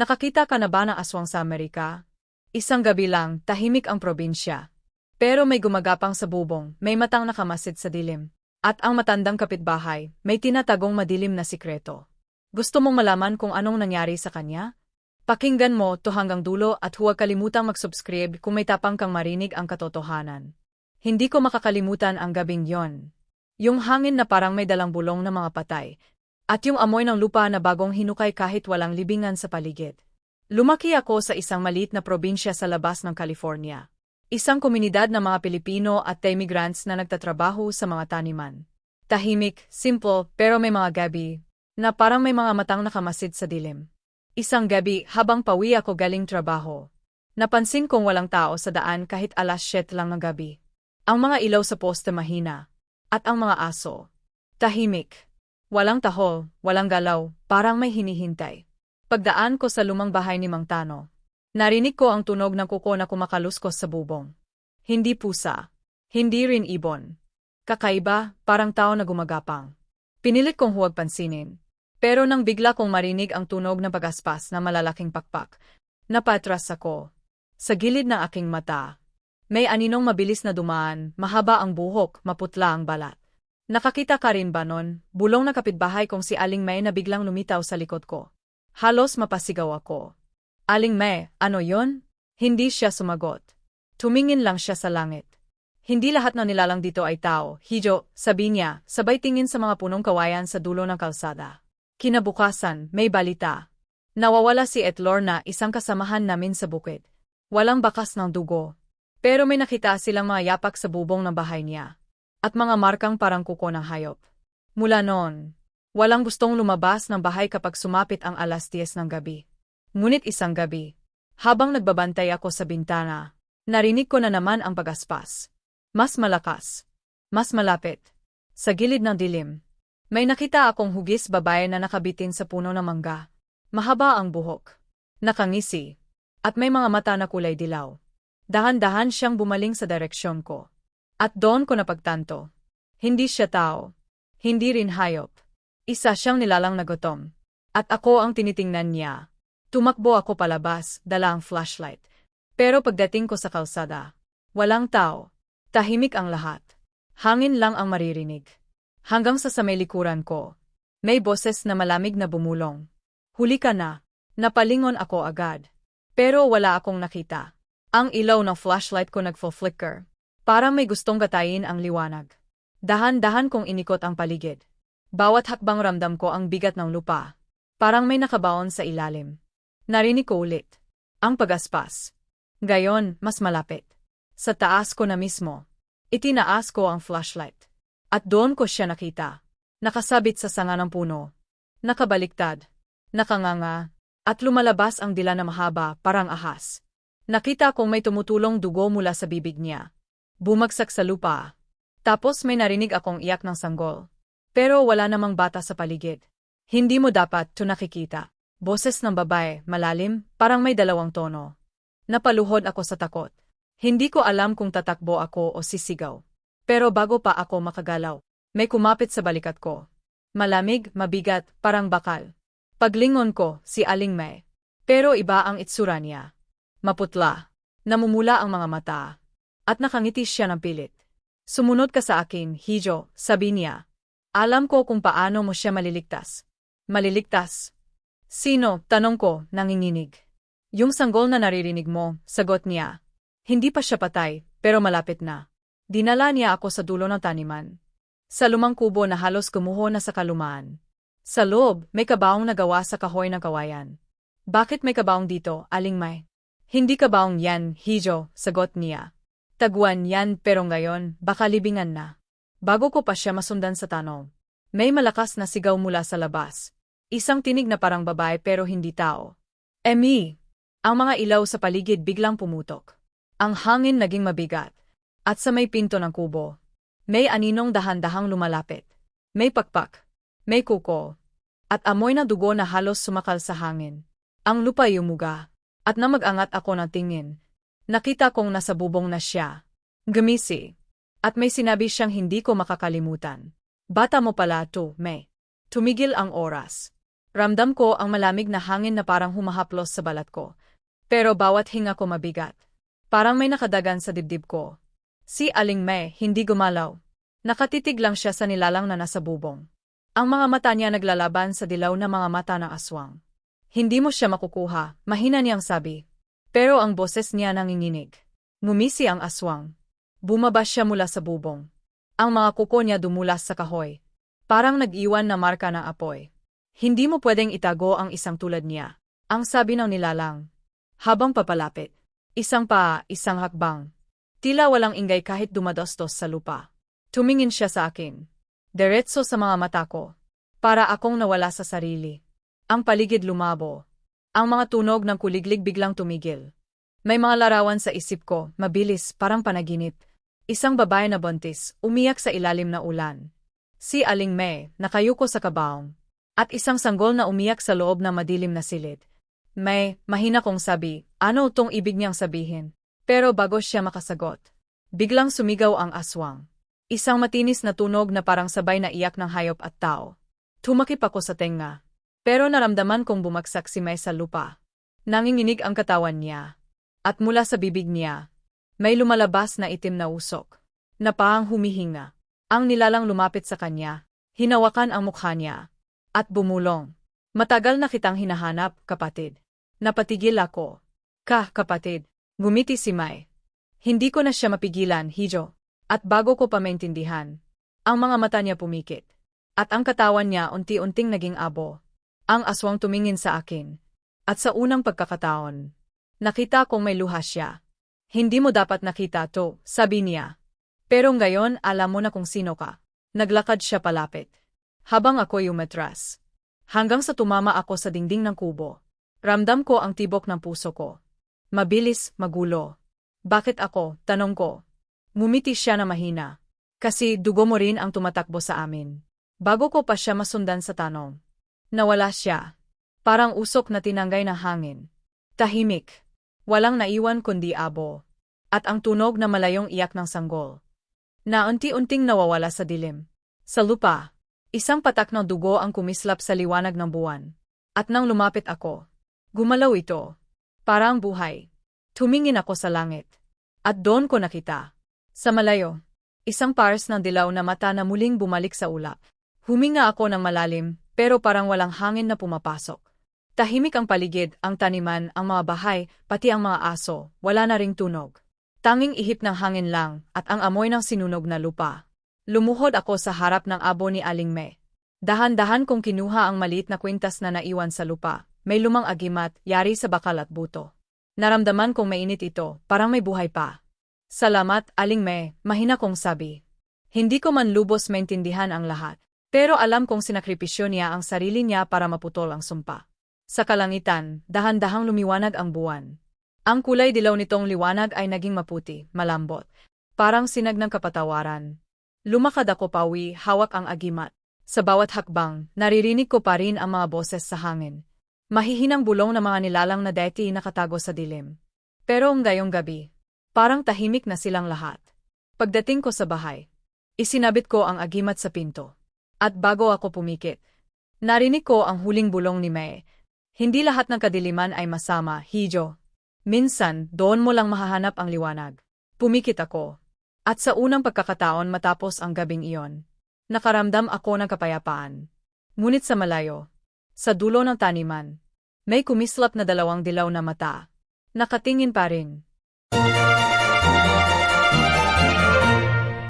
Nakakita ka na ba ng aswang sa Amerika? Isang gabi lang, tahimik ang probinsya. Pero may gumagapang sa bubong, may matang nakamasid sa dilim. At ang matandang kapitbahay, may tinatagong madilim na sikreto. Gusto mong malaman kung anong nangyari sa kanya? Pakinggan mo to hanggang dulo at huwag kalimutang mag-subscribe kung may tapang kang marinig ang katotohanan. Hindi ko makakalimutan ang gabing yon. Yung hangin na parang may dalang bulong na mga patay, at yung amoy ng lupa na bagong hinukay kahit walang libingan sa paligid. Lumaki ako sa isang maliit na probinsya sa labas ng California. Isang komunidad ng mga Pilipino at immigrants na nagtatrabaho sa mga taniman. Tahimik, simple, pero may mga gabi, na parang may mga matang nakamasid sa dilim. Isang gabi, habang pawi ako galing trabaho, napansin kong walang tao sa daan kahit alas 7 lang ng gabi. Ang mga ilaw sa poste mahina, at ang mga aso, tahimik. Walang tahol, walang galaw, parang may hinihintay. Pagdaan ko sa lumang bahay ni Mang Tano, narinig ko ang tunog ng kuko na kumakaluskos sa bubong. Hindi pusa. Hindi rin ibon. Kakaiba, parang tao na gumagapang. Pinilit kong huwag pansinin. Pero nang bigla kong marinig ang tunog ng pagaspas na malalaking pakpak, napatras ako. Sa gilid ng aking mata, may aninong mabilis na dumaan, mahaba ang buhok, maputla ang balat. Nakakita ka rin ba nun, bulong na kapitbahay kong si Aling May na biglang lumitaw sa likod ko. Halos mapasigaw ako. Aling May, ano yon? Hindi siya sumagot. Tumingin lang siya sa langit. Hindi lahat ng nilalang dito ay tao, Hijo, sabi niya, sabay tingin sa mga punong kawayan sa dulo ng kalsada. Kinabukasan, may balita. Nawawala si Etlorna, isang kasamahan namin sa bukid. Walang bakas ng dugo. Pero may nakita silang mga yapak sa bubong ng bahay niya at mga markang parang kuko ng hayop. Mula noon, walang gustong lumabas ng bahay kapag sumapit ang alas 10 ng gabi. Ngunit isang gabi, habang nagbabantay ako sa bintana, narinig ko na naman ang pagaspas. Mas malakas. Mas malapit. Sa gilid ng dilim. May nakita akong hugis babae na nakabitin sa puno ng mangga. Mahaba ang buhok. Nakangisi. At may mga mata na kulay dilaw. Dahan-dahan siyang bumaling sa direksyon ko. At doon ko napagtanto. Hindi siya tao. Hindi rin hayop. Isa siyang nilalang na gutom. At ako ang tinitingnan niya. Tumakbo ako palabas, dala ang flashlight. Pero pagdating ko sa kalsada, walang tao. Tahimik ang lahat. Hangin lang ang maririnig. Hanggang sa sa may likuran ko. May boses na malamig na bumulong. Huli ka na. Napalingon ako agad. Pero wala akong nakita. Ang ilaw ng flashlight ko nagfo-flicker. Parang may gustong gatayin ang liwanag. Dahan-dahan kong inikot ang paligid. Bawat hakbang ramdam ko ang bigat ng lupa. Parang may nakabaon sa ilalim. Narinig ko ulit. Ang pagaspas. Gayon, mas malapit. Sa taas ko na mismo. Itinaas ko ang flashlight. At doon ko siya nakita. Nakasabit sa sanga ng puno. Nakabaliktad. Nakanganga. At lumalabas ang dila na mahaba, parang ahas. Nakita kong may tumutulong dugo mula sa bibig niya. Bumagsak sa lupa. Tapos may narinig akong iyak ng sanggol. Pero wala namang bata sa paligid. Hindi mo dapat to nakikita. Boses ng babae, malalim, parang may dalawang tono. Napaluhod ako sa takot. Hindi ko alam kung tatakbo ako o sisigaw. Pero bago pa ako makagalaw, may kumapit sa balikat ko. Malamig, mabigat, parang bakal. Paglingon ko, si Aling May. Pero iba ang itsura niya. Maputla. Namumula ang mga mata at nakangiti siya ng pilit. Sumunod ka sa akin, Hijo, sabi niya. Alam ko kung paano mo siya maliligtas. Maliligtas? Sino, tanong ko, nanginginig. Yung sanggol na naririnig mo, sagot niya. Hindi pa siya patay, pero malapit na. Dinala niya ako sa dulo ng taniman. Sa lumang kubo na halos gumuho na sa kalumaan. Sa loob, may kabaong nagawa sa kahoy ng kawayan. Bakit may kabaong dito, aling may? Hindi kabaong yan, Hijo, sagot niya. Taguan yan pero ngayon, baka libingan na. Bago ko pa siya masundan sa tanong. May malakas na sigaw mula sa labas. Isang tinig na parang babae pero hindi tao. Emi! Ang mga ilaw sa paligid biglang pumutok. Ang hangin naging mabigat. At sa may pinto ng kubo, may aninong dahan-dahang lumalapit. May pakpak. May kuko. At amoy na dugo na halos sumakal sa hangin. Ang lupa yumuga. At na mag-angat ako ng tingin, Nakita kong nasa bubong na siya. Gumisi. At may sinabi siyang hindi ko makakalimutan. Bata mo pala to, May. Tumigil ang oras. Ramdam ko ang malamig na hangin na parang humahaplos sa balat ko. Pero bawat hinga ko mabigat. Parang may nakadagan sa dibdib ko. Si Aling May hindi gumalaw. Nakatitig lang siya sa nilalang na nasa bubong. Ang mga mata niya naglalaban sa dilaw na mga mata ng aswang. Hindi mo siya makukuha, mahina niyang sabi. Pero ang boses niya nanginginig. Ngumisi ang aswang. Bumaba siya mula sa bubong. Ang mga kuko niya dumulas sa kahoy. Parang nag-iwan na marka ng apoy. Hindi mo pwedeng itago ang isang tulad niya. Ang sabi ng nilalang. Habang papalapit. Isang pa, isang hakbang. Tila walang ingay kahit dumadostos sa lupa. Tumingin siya sa akin. Diretso sa mga mata ko. Para akong nawala sa sarili. Ang paligid lumabo. Ang mga tunog ng kuliglig biglang tumigil. May mga larawan sa isip ko, mabilis, parang panaginip. Isang babae na buntis, umiyak sa ilalim na ulan. Si Aling May, nakayuko sa kabaong. At isang sanggol na umiyak sa loob ng madilim na silid. May, mahina kong sabi, ano itong ibig niyang sabihin? Pero bago siya makasagot, biglang sumigaw ang aswang. Isang matinis na tunog na parang sabay na iyak ng hayop at tao. Tumakip ako sa tenga. Pero naramdaman kong bumagsak si May sa lupa. Nanginginig ang katawan niya. At mula sa bibig niya, may lumalabas na itim na usok. Na parang humihinga. Ang nilalang lumapit sa kanya, hinawakan ang mukha niya, at bumulong. Matagal na kitang hinahanap, kapatid. Napatigil ako. Ka, kapatid. Gumiti si May. Hindi ko na siya mapigilan, Hijo. At bago ko pa maintindihan, ang mga mata niya pumikit. At ang katawan niya unti-unting naging abo. Ang aswang tumingin sa akin. At sa unang pagkakataon, nakita kong may luha siya. Hindi mo dapat nakita to, sabi niya. Pero ngayon alam mo na kung sino ka. Naglakad siya palapit. Habang ako umatras. Hanggang sa tumama ako sa dingding ng kubo. Ramdam ko ang tibok ng puso ko. Mabilis, magulo. Bakit ako, tanong ko. Mumiti siya na mahina. Kasi dugo mo rin ang tumatakbo sa amin. Bago ko pa siya masundan sa tanong. Nawala siya. Parang usok na tinanggay ng hangin. Tahimik. Walang naiwan kundi abo. At ang tunog na malayong iyak ng sanggol. Na unti-unting nawawala sa dilim. Sa lupa, isang patak ng dugo ang kumislap sa liwanag ng buwan. At nang lumapit ako, gumalaw ito. Parang buhay. Tumingin ako sa langit. At doon ko nakita. Sa malayo, isang pars ng dilaw na mata na muling bumalik sa ulap. Huminga ako ng malalim, pero parang walang hangin na pumapasok. Tahimik ang paligid, ang taniman, ang mga bahay, pati ang mga aso, wala na ring tunog. Tanging ihip ng hangin lang, at ang amoy ng sinunog na lupa. Lumuhod ako sa harap ng abo ni Aling Me. Dahan-dahan kong kinuha ang maliit na kwintas na naiwan sa lupa. May lumang agimat, yari sa bakal at buto. Naramdaman kong mainit ito, parang may buhay pa. Salamat, Aling Me, mahina kong sabi. Hindi ko man lubos maintindihan ang lahat. Pero alam kong sinakripisyo niya ang sarili niya para maputol ang sumpa. Sa kalangitan, dahan-dahang lumiwanag ang buwan. Ang kulay dilaw nitong liwanag ay naging maputi, malambot. Parang sinag ng kapatawaran. Lumakad ako pawi, hawak ang agimat. Sa bawat hakbang, naririnig ko pa rin ang mga boses sa hangin. Mahihinang bulong na mga nilalang na deti nakatago sa dilim. Pero ang gayong gabi, parang tahimik na silang lahat. Pagdating ko sa bahay, isinabit ko ang agimat sa pinto. At bago ako pumikit, narinig ko ang huling bulong ni May. Hindi lahat ng kadiliman ay masama, Hijo. Minsan, doon mo lang mahahanap ang liwanag. Pumikit ako. At sa unang pagkakataon matapos ang gabing iyon, nakaramdam ako ng kapayapaan. Ngunit sa malayo, sa dulo ng taniman, may kumislap na dalawang dilaw na mata. Nakatingin pa rin.